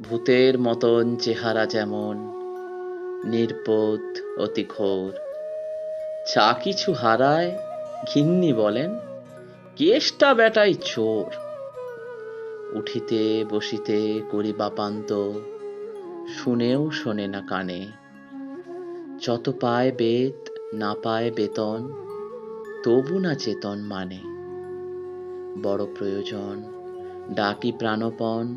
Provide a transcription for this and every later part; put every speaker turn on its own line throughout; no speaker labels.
ভূতের মতন চেহারা যেমন, নির্বোধ, অতি ঘোর। যা কিছু হারায়, ঘিন্নি বলেন, কেষ্টা বেটাই চোর। উঠিতে বসিতে করি বাপান্ত শুনেও শোনে না কানে। যত পায় বেদ না পায় বেতন, তবু না চেতন মানে। বড় প্রয়োজন, ডাকি প্রাণপণ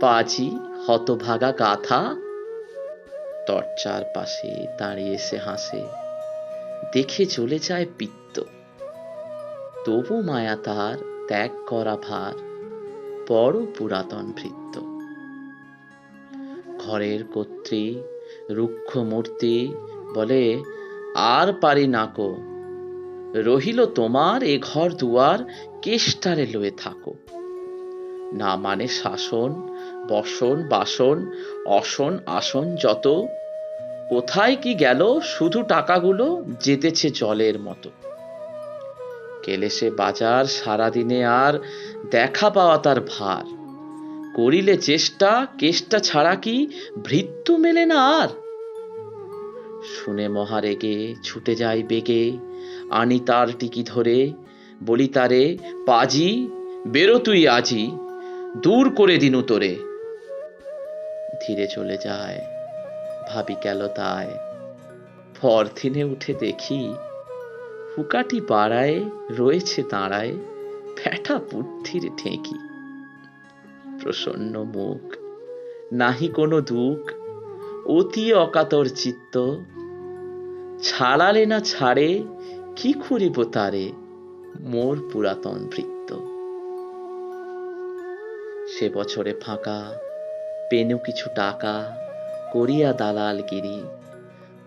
পাজি হতভাগা গাথা। দরজার পাশে দাঁড়িয়ে সে হাসে, দেখে চলে যায় পিত্ত। তবু মায়া তার ত্যাগ করা ভার, বড় পুরাতন ভৃত্য। ঘরের কর্ত্রী রুক্ষ মূর্তি বলে, আর পারি নাকো রহিল তোমার এ ঘর দুয়ার কেষ্টারে লয়ে থাকো। না মানে শাসন, বসন, বাসন, অসন, আসন যত। কোথায় কি গেল শুধু টাকাগুলো যেতেছে জলের মতো। গেলে সে বাজার, সারাদিনে আর দেখা পাওয়া তার ভার। করিলে চেষ্টা, কেষ্টা ছাড়া কি ভৃত্য মেলে না আর? শুনে মহারেগে ছুটে যাই বেগে, আনি তার টিকি ধরে, বলি তারে, পাজি, বেরো তুই আজি। দূর করে দিনু তোরে। ধীরে চলে যায়, ভাবি গেল তাই পরদিনে উঠে দেখি হুকাটি পাড়ায় রয়েছে দাঁড়ায় ফ্যাটা বুদ্ধির ঠেকি প্রসন্ন মুখ, নাহি কোনো দুঃখ, অতি অকাতর চিত্ত। ছাড়ালে না ছাড়ে, কি করিব তারে? মোর পুরাতন বৃত্ত। সে বছরে ফাঁকা, পেনু কিছু টাকা, করিয়া দালালগিরি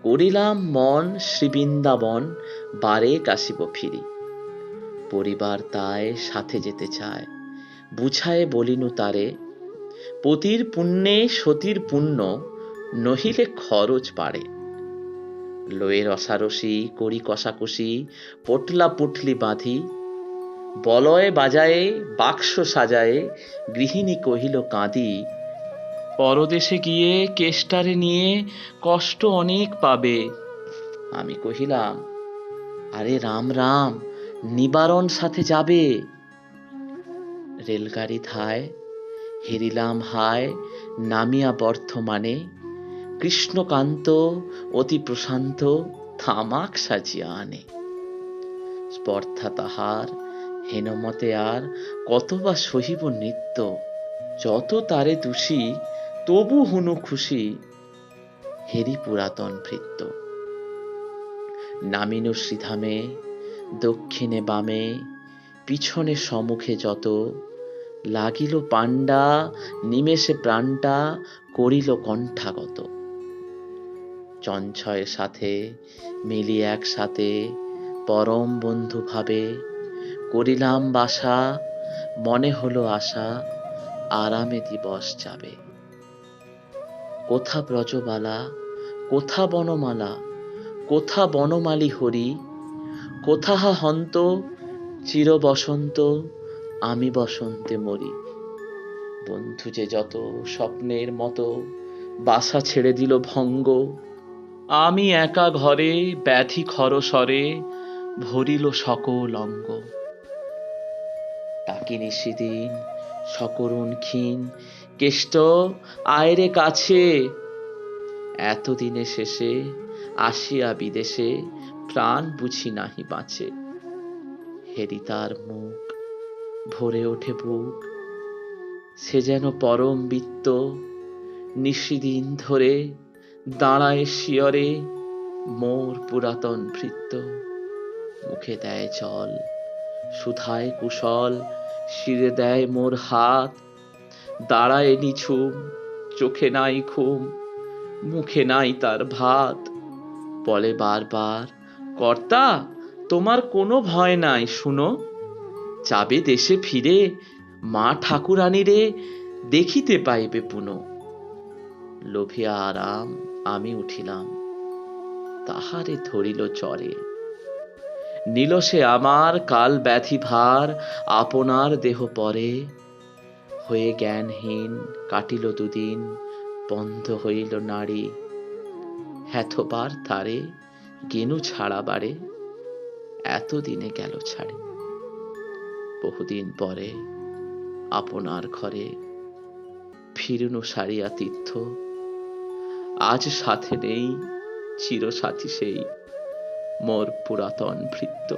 করিলাম মন শ্রীবৃন্দাবন বারে কাশিব ফিরি। পরিবার তাই সাথে যেতে চায়। বুঝায় বলিনু তারে, পতির পুণ্যে সতীর পুণ্য, নহিলে খরচ বাড়ে লয়ে রসারসি করি কষাকষি, পটলা পুটলি বাঁধি বলয়ে বাজায়ে, বাক্স সাজায়ে, গৃহিণী কহিল, কাঁদি। পরদেশে গিয়ে কেষ্টারে নিয়ে কষ্ট অনেক পাবে। আমি কহিলাম, আরে রাম রাম, নিবারণ সাথে যাবে। রেলগাড়ি থায়, হেরিলাম হায়, নামিয়া বর্ধমানে, কৃষ্ণকান্ত অতি প্রশান্ত থামাক সাজিয়া আনে। স্পর্ধা তাহার হেনমতে আর কত বা সহিব নৃত্য? যত তারে দোষী, তবু হুনু খুশি। হেরি পুরাতন ভৃত্য। নামিনু শ্রীধামে, দক্ষিণে বামে, পিছনে সম্মুখে যত, লাগিল পাণ্ডা, নিমেষে প্রাণটা করিল কণ্ঠাগত। চঞ্চয়ের সাথে মিলি একসাথে, পরম বন্ধু ভাবে করিলাম বাসা, মনে হলো আশা, আরামে দিবস যাবে। কোথা ব্রজবালা, কোথা বনমালা, কোথা বনমালী হরি কোথা হা হন্ত চির বসন্ত আমি বসন্তে মরি। বন্ধু যে যত স্বপ্নের মতো বাসা ছেড়ে দিল ভঙ্গ, আমি একা ঘরে ব্যাধি খরসরে ভরিল সকল অঙ্গ। ডাকিনি সেদিন সকরুণ ক্ষীণ, কেষ্ট, আয়রে কাছে। এতদিনে শেষে আসিয়া বিদেশে প্রাণ বুঝি নাহি বাঁচে। হেরি তার মুখ ভরে ওঠে বুক। সে যেন পরম বৃত্ত, নিশিদিন ধরে দাঁড়ায় শিয়রে, মোর পুরাতন ভৃত্য। মুখে দেয় জল সুধায় কুশল, শিরে দেয় মোর হাত। দাঁড়ায় নিঝুম, চোখে নাই ঘুম, মুখে নাই তার ভাত। বলে বারবার, কর্তা, তোমার কোনো ভয় নাই, শুনো। যাবে দেশে ফিরে, মা ঠাকুরানীরে দেখিতে পাইবে পুনো। লোভিয়া আরাম আমি উঠিলাম, তাহারে ধরিল চরে। নিল সে আমার কাল ব্যাধি ভার, আপনার দেহ পরে। হয়ে জ্ঞানহীন কাটিল দুদিন, বন্ধ হইল নারী হেথবার তারে গেনু ছাড়া বারে, এতদিনে গেল ছাড়ে। বহুদিন পরে আপনার ঘরে ফিরুনু সারিয়া তীর্থ। আজ সাথে নেই, চিরসাথী সেই মোর পুরাতন ভৃত্য।